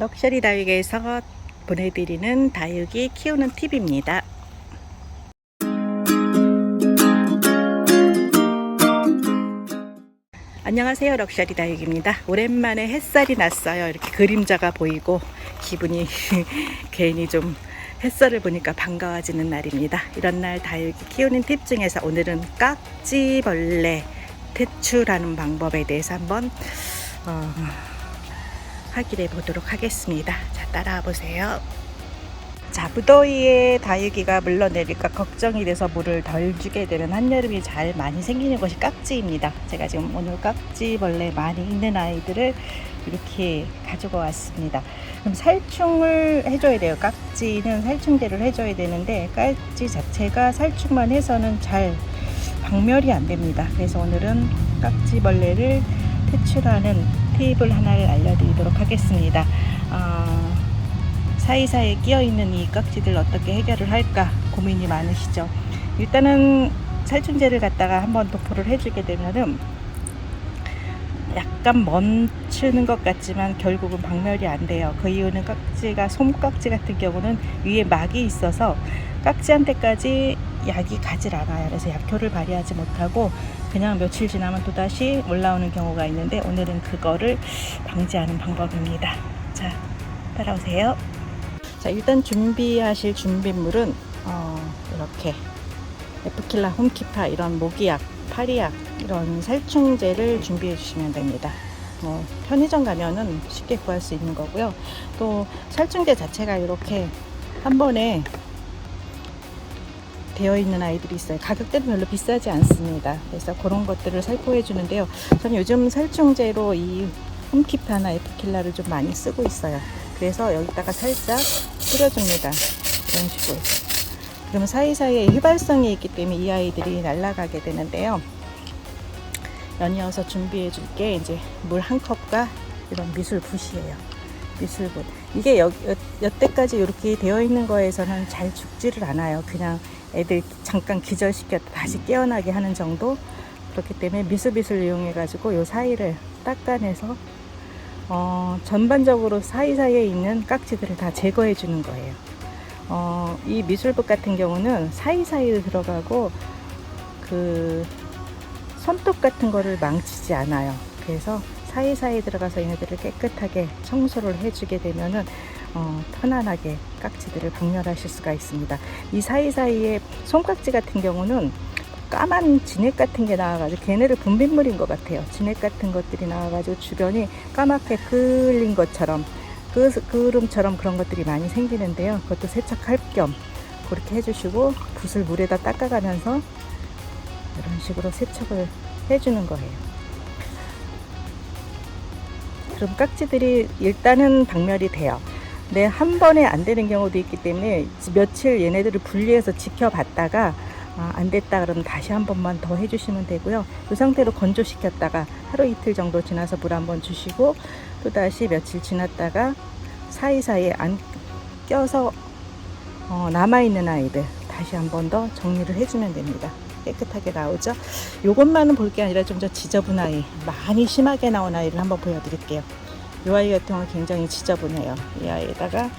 럭셔리 다육에서 보내드리는 다육이 키우는 팁입니다. 안녕하세요 럭셔리 다육입니다. 오랜만에 햇살이 났어요. 이렇게 그림자가 보이고 기분이 괜히 좀 햇살을 보니까 반가워지는 날입니다. 이런 날 다육이 키우는 팁 중에서 오늘은 깍지벌레 퇴출하는 방법에 대해서 한번 어, 확인해 보도록 하겠습니다. 자, 따라와 보세요. 자, 무더위에 다육이가 물러내릴까 걱정이 돼서 물을 덜 주게 되면 한여름이 잘 많이 생기는 것이 깍지입니다. 제가 지금 오늘 깍지 벌레 많이 있는 아이들을 이렇게 가지고 왔습니다. 그럼 살충을 해줘야 돼요. 깍지는 살충제를 해줘야 되는데 깍지 자체가 살충만 해서는 잘 박멸이 안 됩니다. 그래서 오늘은 깍지 벌레를 퇴출하는 팁을 하나를 알려드리도록 하겠습니다. 아, 사이사이에 끼어 있는 이 깍지들 어떻게 해결을 할까 고민이 많으시죠. 일단은 살충제를 갖다가 한번 도포를 해주게 되면은 약간 멈추는 것 같지만 결국은 박멸이 안 돼요. 그 이유는 깍지가 솜깍지 같은 경우는 위에 막이 있어서 깍지한테까지 약이 가질 않아요. 그래서 약효를 발휘하지 못하고 그냥 며칠 지나면 또 다시 올라오는 경우가 있는데 오늘은 그거를 방지하는 방법입니다. 자, 따라오세요. 자, 일단 준비하실 준비물은 어, 이렇게 에프킬라 홈키파 이런 모기약, 파리약 이런 살충제를 준비해 주시면 됩니다. 뭐 편의점 가면은 쉽게 구할 수 있는 거고요. 또 살충제 자체가 이렇게 한 번에 되어 있는 아이들이 있어요. 가격대는 별로 비싸지 않습니다. 그래서 그런 것들을 살포해 주는데요. 저는 요즘 살충제로 이 홈키파나 에프킬라를 좀 많이 쓰고 있어요. 그래서 여기다가 살짝 뿌려줍니다. 이런 식으로. 그러면 사이사이에 휘발성이 있기 때문에 이 아이들이 날아가게 되는데요. 연이어서 준비해 줄 게 이제 물 한 컵과 이런 미술 붓이에요. 미술 붓. 이게 여, 여, 여태까지 이렇게 되어 있는 거에서는 잘 죽지를 않아요. 그냥 애들 잠깐 기절시켰다 다시 깨어나게 하는 정도. 그렇기 때문에 미술빗을 이용해 가지고 요 사이를 닦아내서 어, 전반적으로 사이사이에 있는 깍지들을 다 제거해 주는 거예요. 어, 이 미술붓 같은 경우는 사이사이에 들어가고 그 손톱 같은 거를 망치지 않아요. 그래서 사이사이에 들어가서 얘네들을 깨끗하게 청소를 해주게 되면은 어, 편안하게 깍지들을 박멸하실 수가 있습니다. 이 사이사이에 손깍지 같은 경우는 까만 진액 같은 게 나와가지고 걔네를 분비물인 것 같아요. 진액 같은 것들이 나와가지고 주변이 까맣게 그을린 것처럼 그 그름처럼 그런 것들이 많이 생기는데요. 그것도 세척할 겸 그렇게 해주시고 붓을 물에다 닦아가면서 이런 식으로 세척을 해주는 거예요. 그럼 깍지들이 일단은 박멸이 돼요. 네, 한 번에 안 되는 경우도 있기 때문에 며칠 얘네들을 분리해서 지켜봤다가 아, 안 됐다 그러면 다시 한 번만 더 해주시면 되고요. 이 상태로 건조시켰다가 하루 이틀 정도 지나서 물 한 번 주시고 또 다시 며칠 지났다가 사이사이에 안 껴서 어, 남아있는 아이들 다시 한 번 더 정리를 해주면 됩니다. 깨끗하게 나오죠. 이것만은 볼 게 아니라 좀 더 지저분 아이, 많이 심하게 나온 아이를 한번 보여드릴게요. 이 아이 같은 경우는 굉장히 지저분해요. 이 아이에다가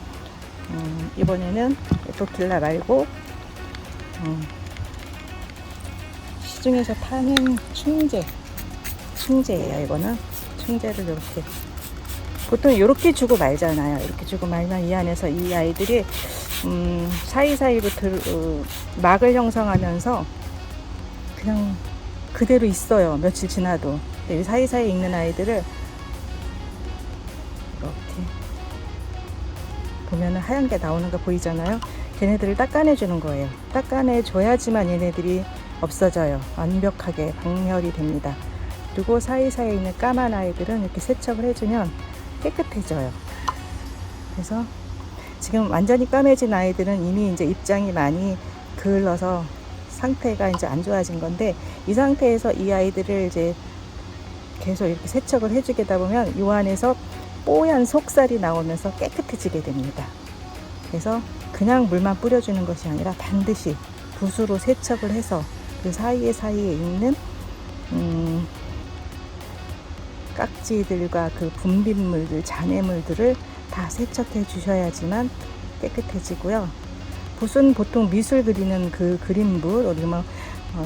음, 이번에는 에토킬라 말고 음, 시중에서 파는 충제, 충제예요. 이거는 충제를 이렇게 보통 이렇게 주고 말잖아요. 이렇게 주고 말면 이 안에서 이 아이들이 음, 사이사이부터 어, 막을 형성하면서 그냥 그대로 있어요. 며칠 지나도. 근데 이 사이사이에 있는 아이들을 이렇게 보면은 하얀 게 나오는 거 보이잖아요. 걔네들을 닦아내 주는 거예요. 닦아내 줘야지만 얘네들이 없어져요. 완벽하게 박멸이 됩니다. 그리고 사이사이에 있는 까만 아이들은 이렇게 세척을 해주면 깨끗해져요. 그래서 지금 완전히 까매진 아이들은 이미 이제 입장이 많이 그을러서 상태가 이제 안 좋아진 건데 이 상태에서 이 아이들을 이제 계속 이렇게 세척을 해주게 다 보면 이 안에서 뽀얀 속살이 나오면서 깨끗해지게 됩니다. 그래서 그냥 물만 뿌려주는 것이 아니라 반드시 붓으로 세척을 해서 그 사이에 사이에 있는 음, 깍지들과 그 분비물들, 잔해물들을 다 세척해 주셔야지만 깨끗해지고요. 붓은 보통 미술 그리는 그 그림붓, 우리 뭐 어,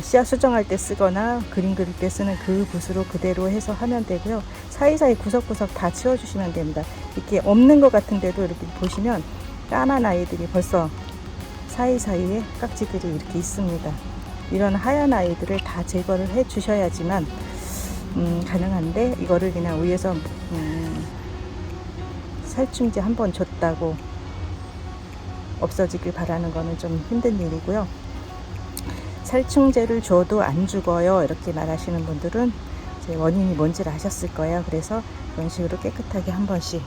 씨앗 수정할 때 쓰거나 그림 그릴 때 쓰는 그 붓으로 그대로 해서 하면 되고요. 사이사이 구석구석 다 치워주시면 됩니다. 이렇게 없는 것 같은데도 이렇게 보시면 까만 아이들이 벌써 사이사이에 깍지들이 이렇게 있습니다. 이런 하얀 아이들을 다 제거를 해 주셔야지만 음, 가능한데 이거를 그냥 위에서 음, 살충제 한 번 줬다고 없어지길 바라는 거는 좀 힘든 일이고요. 살충제를 줘도 안 죽어요. 이렇게 말하시는 분들은 원인이 뭔지를 아셨을 거예요. 그래서 이런 식으로 깨끗하게 한 번씩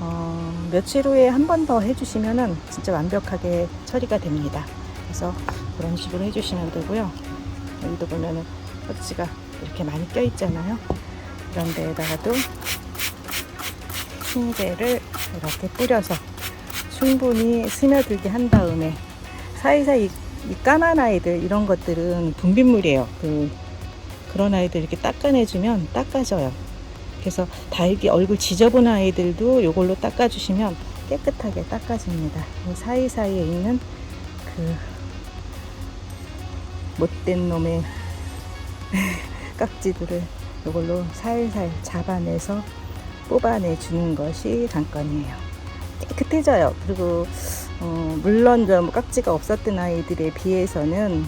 어, 며칠 후에 한 번 더 해주시면은 진짜 완벽하게 처리가 됩니다. 그래서 그런 식으로 해주시면 되고요. 여기도 보면은 깍지가 이렇게 많이 껴 있잖아요. 그런 데에다가도 흰개를 이렇게 뿌려서 충분히 스며들게 한 다음에 사이사이 이 까만 아이들 이런 것들은 분비물이에요. 그 그런 아이들 이렇게 닦아내주면 닦아져요. 그래서 다육이 얼굴 지저분 아이들도 이걸로 닦아주시면 깨끗하게 닦아집니다. 이 사이사이에 있는 그 못된 놈의 깍지들을 이걸로 살살 잡아내서 뽑아내 주는 것이 관건이에요. 깨끗해져요. 그리고 어, 물론 좀 깍지가 없었던 아이들에 비해서는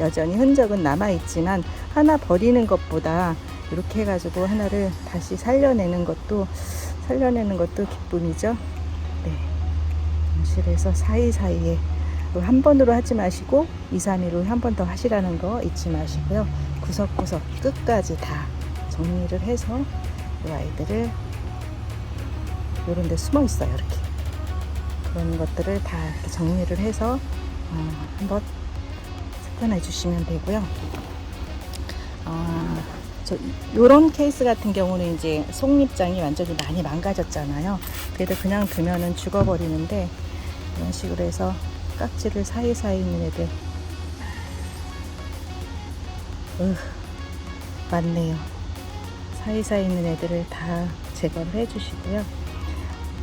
여전히 흔적은 남아 있지만 하나 버리는 것보다 이렇게 해가지고 하나를 다시 살려내는 것도 살려내는 것도 기쁨이죠. 네. 실에서 사이사이에 한 번으로 하지 마시고 2, 3일로 한 번 더 하시라는 거 잊지 마시고요. 구석구석 끝까지 다 정리를 해서 이 아이들을 이런 데 숨어 있어요. 이렇게. 그런 것들을 다 정리를 해서 어, 한번 습관해 주시면 되고요. 어, 저 요런 케이스 같은 경우는 이제 속립장이 완전히 많이 망가졌잖아요. 그래도 그냥 두면은 죽어버리는데 이런 식으로 해서 깍지를 사이사이 있는 애들 으 많네요. 사이사이 있는 애들을 다 제거를 해주시고요.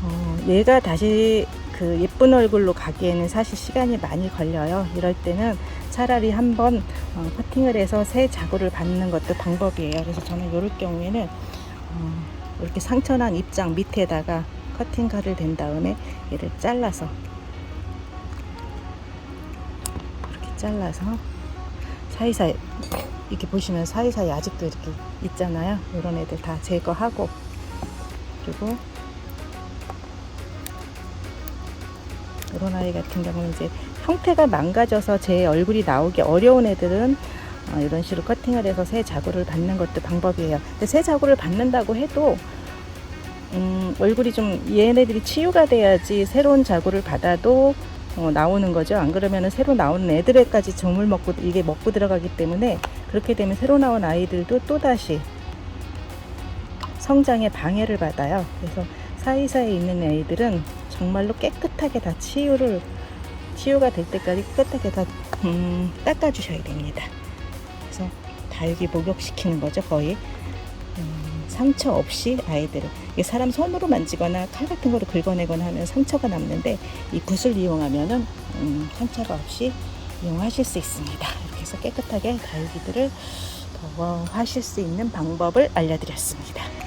어, 얘가 다시 그 예쁜 얼굴로 가기에는 사실 시간이 많이 걸려요. 이럴 때는 차라리 한번 어, 커팅을 해서 새 자구를 받는 것도 방법이에요. 그래서 저는 이럴 경우에는 어, 이렇게 상처난 입장 밑에다가 커팅 칼을 댄 다음에 얘를 잘라서 이렇게 잘라서 사이사이 이렇게 보시면 사이사이 아직도 이렇게 있잖아요. 이런 애들 다 제거하고 그리고 이런 아이 같은 경우는 이제 형태가 망가져서 제 얼굴이 나오기 어려운 애들은 어, 이런 식으로 커팅을 해서 새 자구를 받는 것도 방법이에요. 근데 새 자구를 받는다고 해도 음, 얼굴이 좀 얘네들이 치유가 돼야지 새로운 자구를 받아도 어, 나오는 거죠. 안 그러면은 새로 나오는 애들에까지 정물 먹고 이게 먹고 들어가기 때문에 그렇게 되면 새로 나온 아이들도 또 다시 성장에 방해를 받아요. 그래서 사이사이에 있는 아이들은 정말로 깨끗하게 다 치유를 치유가 될 때까지 깨끗하게 다 음, 닦아주셔야 됩니다. 그래서 다육이 목욕시키는 거죠 거의 음, 상처 없이 아이들을 사람 손으로 만지거나 칼 같은 거로 긁어내거나 하면 상처가 남는데 이 붓을 이용하면은 음, 상처가 없이 이용하실 수 있습니다. 이렇게 해서 깨끗하게 다육이들을 더 하실 수 있는 방법을 알려드렸습니다.